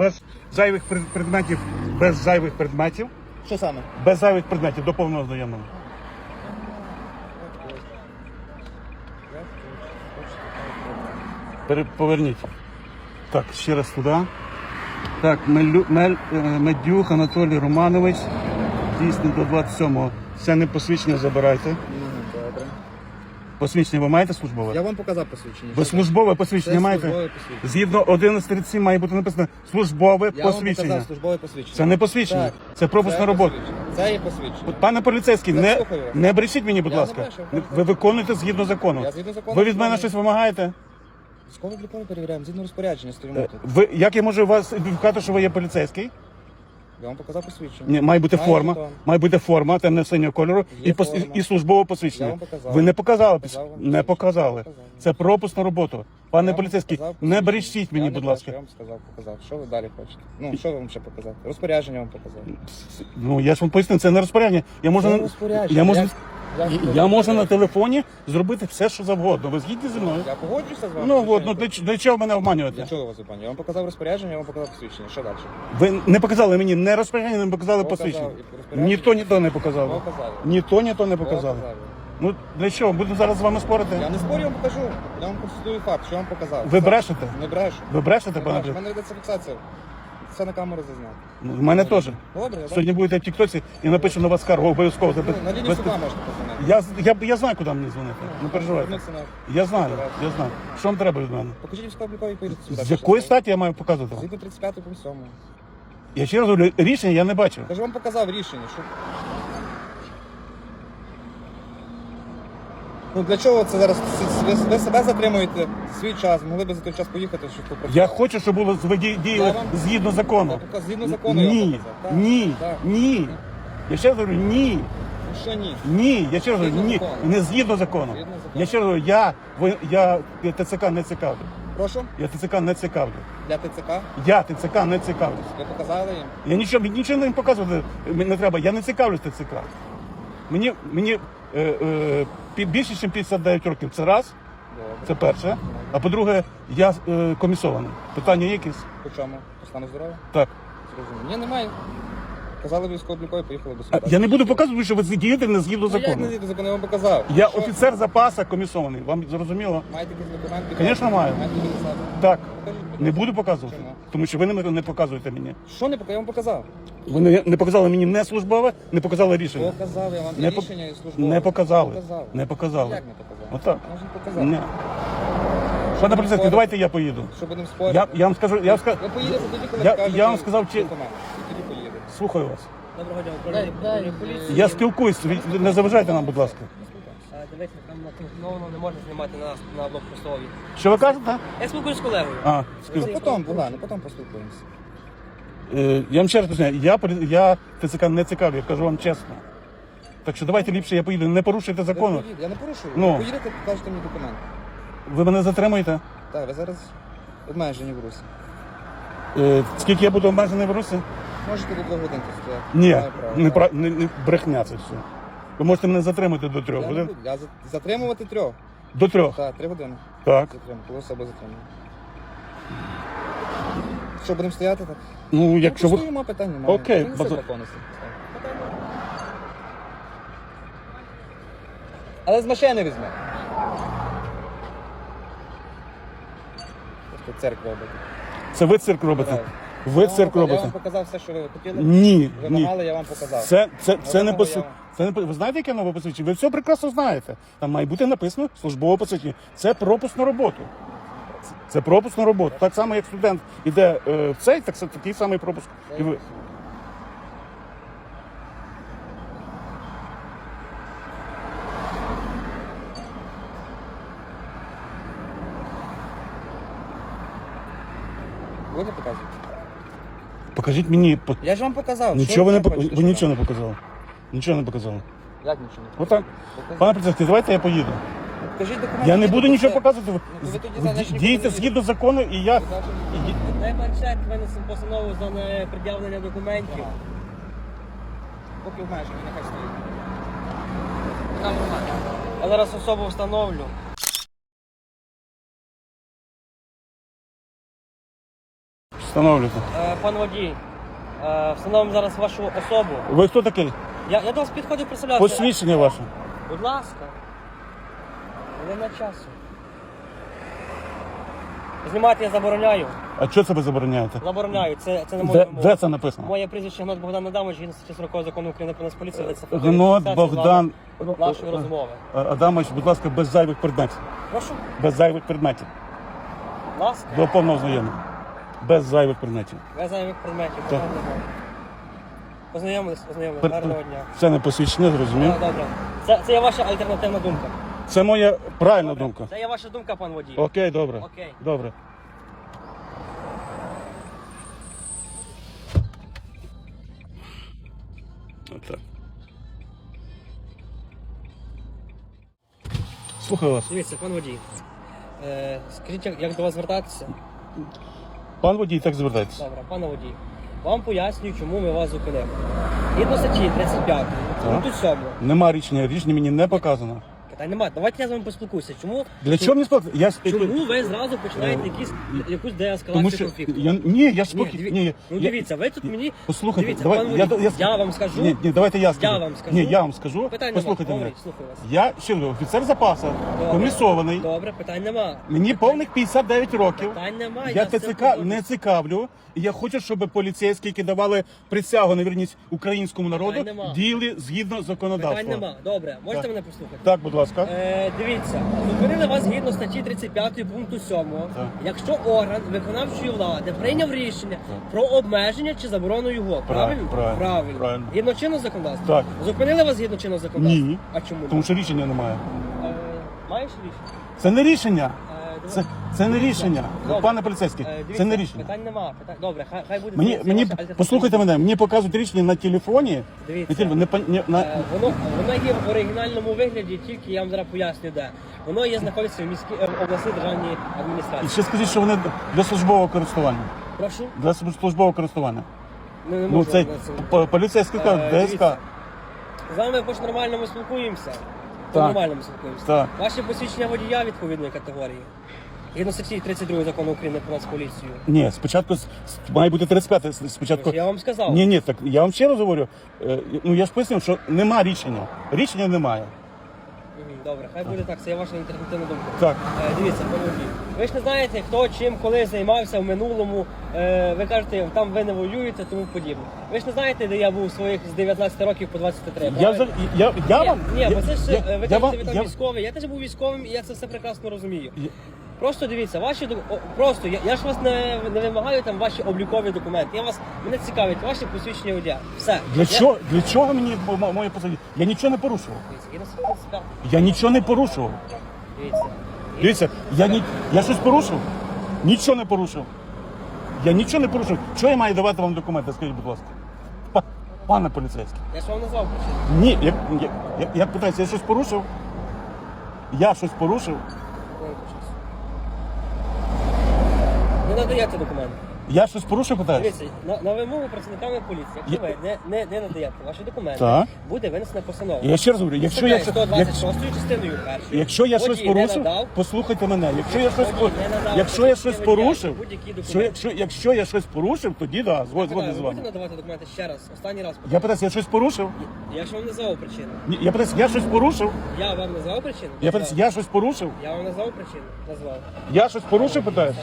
без зайвих предметів, без зайвих предметів, Що саме? без зайвих предметів до повного знайомого. Пере- Поверніть. Так, ще раз туди. Так, Мелю, Мель, е, Медюх Анатолій Романович. Дійсно до 27-го. Це не посвідчення забирайте. Посвідчення ви маєте службове? Я вам показав посвідчення. Ви службове посвідчення Це маєте? службове посвідчення. Згідно 11.37 має бути написано службове Я вам посвідчення. показав службове посвідчення. Це не посвідчення, Так. це пропуск на роботу. посвідчення. Це є посвідчення. Пане поліцейський, Я не, слухаю не брешіть мені, будь Я не ласка. брешу, Ви- я Ви виконуєте згідно закону. Я згідно закону Ви від мене виконую. щось вимагаєте? Військовий обліковий перевіряємо, згідно розпорядження стоїмо Е, тут. Ви як я можу вас ідентифікувати, що ви є поліцейський? Я вам показав посвідчення. Ні, має бути Має форма, жетон. має бути форма темно синього кольору Є і, пос- форма. і службове посвідчення. Я вам показав. Ви не показали, Показав вам не посвідчення. показали. Показав. Це пропуск на роботу. Пане Я вам поліцейський, показав не посвідчення. брешіть мені, Я будь не ласка. Я вам сказав, показав. Що ви далі хочете? Ну, що вам ще показати? Розпорядження вам показав. Ну я ж вам поясню, це не розпорядження. Я можу Це розпорядження. я можу Я- я я можу на телефоні зробити все, що завгодно. Ви згідні зі мною? Я погоджуюся з вами. Ну от, ну для, ч- для чого мене Для чого вас зупиню? Я вам показав розпорядження, я вам показав посвідчення. Що далі? Ви не показали мені не розпорядження, не показали Показав посвідчення. і розпорядження. Ні то, ні то не показали. Показали. Ні то, ні то не показали. Показали. Ну для чого? Будемо зараз з вами спорити? Я не спорю, я вам покажу. Я вам констатую факт, що я вам показав. Ви Все. брешете? Не брешу. Ви брешете, Не пане? брешу. У мене йдеться фіксація. Все на камеру зазнято. Ну, У мене теж. Добре, я Сьогодні будете в Тіктоці і напишу на вас скаргу обов'язково. Ну, на лінію суда можете позвонити. Я, я, я знаю, куди мені дзвонити. Не переживайте. Звернутися на- Я знаю, я знаю. Що вам треба від мене? Покажіть військово-облікові сюди. З якої статі я маю показувати вам? Згідно 35 пункт 7. Я ще раз говорю, рішення я не бачив. Я ж вам показав рішення, що... Ну для чого це зараз? Ви, ви себе затримуєте свій час, могли б за той час поїхати, щоб попросити. Я хочу, щоб було ви ді- діяли згідно закону. Я згідно закону я вам Ні, показав. Так, ні, так. ні. Я ще раз говорю, ні. Ну що ні? Ні, я ще раз говорю, Згідно ні, закону. не згідно закону. Згідно закону. Я ще раз говорю, я, ви- я ТЦК не цікавлю. Прошу, Я ТЦК не цікавлю. для ТЦК. Я ТЦК не цікавлюсь. Ви показали їм. Я нічого, нічого не показувати не треба. Я не цікавлюсь ТЦК. Мені, мені е, е, більше, ніж 59 років. Це раз, це перше. А по-друге, я е, комісований. Питання є якісь? По чому? По стану здоров'я? Так. Зрозуміло. Ні, немає. Казали військово-облікові, поїхали до суда. я не буду показувати, що ви дієте не згідно Ну, як закону. не згідно закону, я вам показав. Я Що? офіцер запаса комісований. Вам зрозуміло? Маєте якісь документи? Звісно, маю. Маєте якісь документи? Так. Не буду показувати. Чому? Тому що ви не, не показуєте мені. Що не показав? Я вам показав. Ви не, не показали мені не службове, не показали рішення. Показав я вам Не не по- рішення і службове. Не показали. Показав. Не показали. Як не показав? Отак. Може не показав. Ні. Пане поліцейський, давайте я поїду. Що будемо спорити? Я, я вам скажу, я вам скажу, Ви поїдете тоді, коли Я- покажете я вам сказав, чи- документи. Слухаю вас. Доброго дня, управління патрульної поліції. Я спілкуюсь, ви не заважайте нам, будь ласка. Е, Дивіться, там на не можна знімати нас на блокпостові. Що ви кажете? Я спілкуюсь з колегою. А, Ну, скажіть. потім, Богдан, потім поспілкуємося. Е, я вам ще раз поясняю, я, полі- я ТЦК не цікавлю, я кажу вам чесно. Так що давайте ліпше я поїду, не порушуйте закону. Ви. Я не порушую. Ну. Ви поїдете, покажете мені документи. Ви мене затримуєте? Так, ви зараз обмежені в Русі. Е, скільки я буду обмежений в Русі? Можете до двох годин стояти. Ні, Маю право, не, пра- не, не брехня це все. Ви можете мене затримати до трьох Я, не годин. буду. я за- затримувати трьох. До трьох. Так, три години. Так. Затримую, коли себе затримую. Що, будемо стояти так? Ну, якщо ви. Стоїмо, питань немає. Окей, базу- законності. Але з машини візьме. Просто церква робити. Це ви цирк робите. Так. Ви Я вам цирк Я робите. вам показав все, що ви хотіли. Ні, Ви ні. я вам показав. Це, це, це не Вимагали, я вам- Це не по- ви знаєте, яке нове посвідчення? Ви все прекрасно знаєте. Там має бути написано службове посвідчення. Це пропуск на роботу. Це- Це пропуск на роботу. Так само, як студент іде е, в цей, так це такий самий пропуск. І ви... Будете показувати? Покажіть мені. по- Я ж вам показав. Нічого ви не пок... ви нічого не показали. Нічого не показали. Як нічого не Отак. Показав. Пане поліцейський, давайте я поїду. Покажіть документи. Я не буду нічого показувати. Ви- Ну, то ви тоді ви значить, нікуди дієте не згідно закону, і я. Планшет, винесемо постанову за непред'явлення документів. Поки обмежені, нехай стоїть. Я зараз особу встановлю. Встановлюйте. Е, Пан водій, е, встановимо зараз вашу особу. Ви хто такий? Я, я до вас підходив представлявся. Посвідчення ваше. Будь ласка. Не на часу. Знімати я забороняю. А що це ви забороняєте? Забороняю. Це, це не моя Де, де це написано? Моє прізвище Гнат Богдан Адамович, згідно статті 40 закону України про Нацполіцію, ведеться Гнот фіксація Богдан вами нашої розмови. А- Адамович, будь ласка, без зайвих предметів. Прошу, Без зайвих предметів. будь ласка, До повного знайомлення. Без зайвих предметів. без зайвих предметів. Так. Познайомились, познайомились. Гарного дня. Це не посвідчення, зрозумів. Так, добре. Це, це є ваша альтернативна думка. Це моя правильна думка. Це є ваша думка, пан водій. Окей, добре. Окей. Добре. Отак. Слухаю вас. Дивіться, пан водій. Е, скажіть, як, як до вас звертатися? Пан водій, так звертайтеся. Добре, пане водій. Вам пояснюю, чому ми вас зупинили. Згідно статті 35, пункту 7. Нема рішення, рішення мені не показано. Питань немає. Давайте я з вами поспілкуюся. Чому, Для чого мені сказати? Я ж- чому ви зразу починаєте якісь, якусь деескалацію що конфлікту? я ні, я Ні, спокій. диві- Ні, ну я- дивіться, ви тут мені. Послухайте, дивіться, давай, пан я, я, я вам скажу. Ні, ні, давайте я скажу. вам скажу. Ні, я вам скажу. Питань Послухайте мене. Говоріть, слухаю вас. Я ще раз, офіцер запасу, Добре. комісований. Добре, питань нема. Мені повних 59 років. Питань немає. Я ТЦК не цікавлю. І я хочу, щоб поліцейські, які давали присягу на вірність українському народу, Питань нема. діяли згідно Питань законодавства. нема. Добре, можете Так. мене послухати? Так, будь ласка. Е, дивіться, зупинили вас згідно статті 35 пункту 7. Так. Якщо орган виконавчої влади прийняв рішення про обмеження чи заборону його, правильно? правильно, правильно. Згідно чинного законодавства? Так. Зупинили вас згідно чинного законодавства? Ні. А чому? Тому що рішення немає. Е, маєш рішення? Це не рішення. Це, це не рішення. Добре. Пане поліцейський, Е, дивіться, це не рішення. Питань нема. Питань... Добре, хай, хай буде. Мені, мені ваша послухайте мене, мені показують рішення на телефоні. Дивіться. На телефоні, не, пон- не, на, Е, Воно, воно є в оригінальному вигляді, тільки я вам зараз поясню, де. Воно є знаходиться в міській е, в обласній державній І адміністрації. ще скажіть, що вони для службового користування. Прошу. Для службового користування. Не, не Ну, можу це на це. по- поліцейський Е, ДСК. дивіться. З вами хоч нормально ми спілкуємося. Так. нормальному. Так. Ваші посвідчення водія відповідної категорії. Згідно статті 32 закону України про Нацполіцію. Ні, спочатку с- с- має бути 35 с- спочатку. Я вам сказав. Ні, ні, так я вам ще раз говорю. е, Ну я ж пояснив, що нема рішення. Рішення немає. Мгм, Добре, хай буде так, це є ваша інтерпретивна думка. Так. Е, дивіться, пане водій, ви ж не знаєте, хто чим коли займався в минулому. Е, ви кажете, там ви не воюєте, тому подібне. Ви ж не знаєте, де я був своїх з 19 років по 23. Я, правильно? я, я вам. ні, бо це ж я, е, ви кажете, вам- ви там я- військовий. Я теж був військовим і я це все прекрасно розумію. Я- Просто дивіться, ваші о, просто я, я ж вас не, не вимагаю там ваші облікові документи. Я вас мене цікавить ваші посвідчення водія. Все. Для чого, для чого мені мо- мо- моє посаді? Я нічого не порушував. Я нічого не порушував. Дивіться. Дивіться, я, ні, я щось порушив? Нічого не порушив. Я нічого не порушив. Чого я маю давати вам документи? Скажіть, будь ласка. Па- Пане поліцейський. Я ж вам назвав причину. Ні, я, я, я, я питаюся, я щось порушив? Я щось порушив? Щас. Не надаєте документи. Я щось порушив, питаюся? Дивіться, на, на вимогу працівниками поліції, якщо Я- ви не, не, не надаєте ваші документи, Так. буде винесена постанова. Я ще раз говорю, якщо я, Статтею щось- як, 126 частиною першою. якщо я водій щось не порушив, надав, послухайте мене. Якщо я щось, Водій не надав якщо я щось водія, порушив, будь-які що, документи. якщо, якщо я щось порушив, тоді да, згод- згоден Питаю, з ви вами. будете надавати документи ще раз, останній раз. Я питаюся, я щось порушив? Я ж вам назвав причину. Ні, Я питаюся, я щось порушив? Я вам назвав причину? Я питаюся, я щось порушив? Я вам назвав причину? Назвав. Я щось порушив, питаюсь?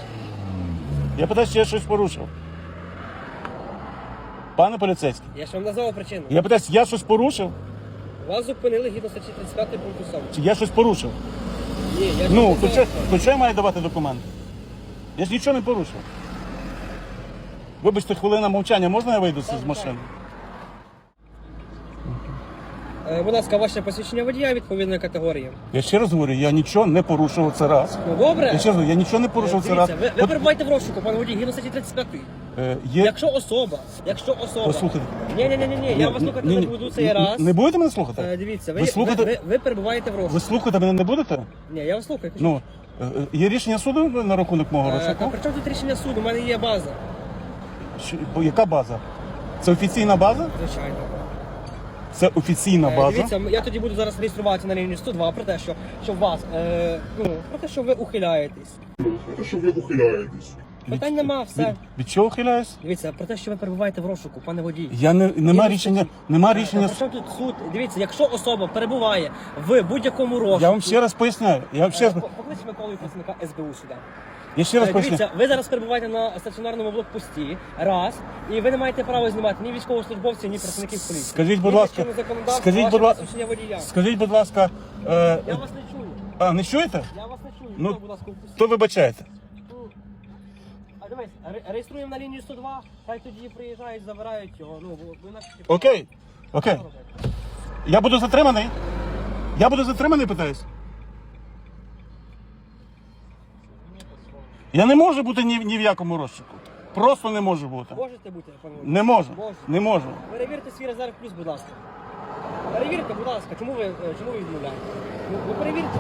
Я питаюся, чи я щось порушив. Пане поліцейський, Я ж вам назвав причину. я питаюся, я щось порушив? Вас зупинили гідно статті 35 пункту 7. Чи я щось порушив? Ні, я ж Ну, то назвав. що, то що я маю давати документи? Я ж нічого не порушив. Вибачте, хвилина мовчання, можна я вийду з машини? Е, Будь ласка, ваше посвідчення водія відповідної категорії. Я ще раз говорю, я нічого не порушив це раз. Ну добре. Я ще раз говорю, я нічого не порушив це раз. Дивіться, ви, ви От, перебуваєте в розшуку, пане водій, згідно статті 35. е, є... Якщо особа, якщо особа. Послухайте. Ні, ні, ні, ні, я вас слухати не буду цей раз. Не будете мене слухати? Е, Дивіться, ви, Ви ви, слухаєте- ви, ви перебуваєте в розшуку. Ви слухати мене не будете? Ні, я вас слухаю. кажіть. Ну, е, е, є рішення суду на рахунок мого Е, Та розшуку? при чому тут рішення суду? У мене є база. Що- бо Яка база? Це офіційна база? Звичайно. Це офіційна Е, база. Дивіться, я тоді буду зараз реєструватися на рівні 102 про те, що, що вас, е, ну, про те, що ви ухиляєтесь. Те, що ви ухиляєтесь. Питань нема, все. Від, від чого ухиляюсь? Дивіться, про те, що ви перебуваєте в розшуку, пане водій. Я не нема Є рішення, нема Е, рішення. При чому тут суд? Дивіться, якщо особа перебуває в будь-якому розшуку... Я вам ще раз поясняю. Я вам ще Е, раз, Поклич Миколу і працівника СБУ сюди. Я ще раз Е, поясню. Дивіться, ви зараз перебуваєте на стаціонарному блокпості, раз, і ви не маєте права знімати ні військовослужбовців, ні працівників поліції. Скажіть, будь Ні ласка, чинного законодавства, скажіть, ваше будь ласка, посвідчення водія. Скажіть, будь ласка, е, Я вас не чую. а не чуєте? Я вас не чую. Ну, Ну, будь ласка, впустіть. То вибачайте. А дивись, ре- реєструємо на лінію 102, хай тоді приїжджають, забирають його. Ну, бо- бо інакше... Окей, окей. Я буду затриманий. Я буду затриманий, питаюсь. Я не можу бути ні, ні в якому розшуку. Просто не можу бути. Можете бути, пане водій? Не можу. Можете. Не можу. Перевірте свій резерв плюс, будь ласка. Перевірте, будь ласка, чому ви, е, чому ви відмовляєте? Ну, ви перевірте.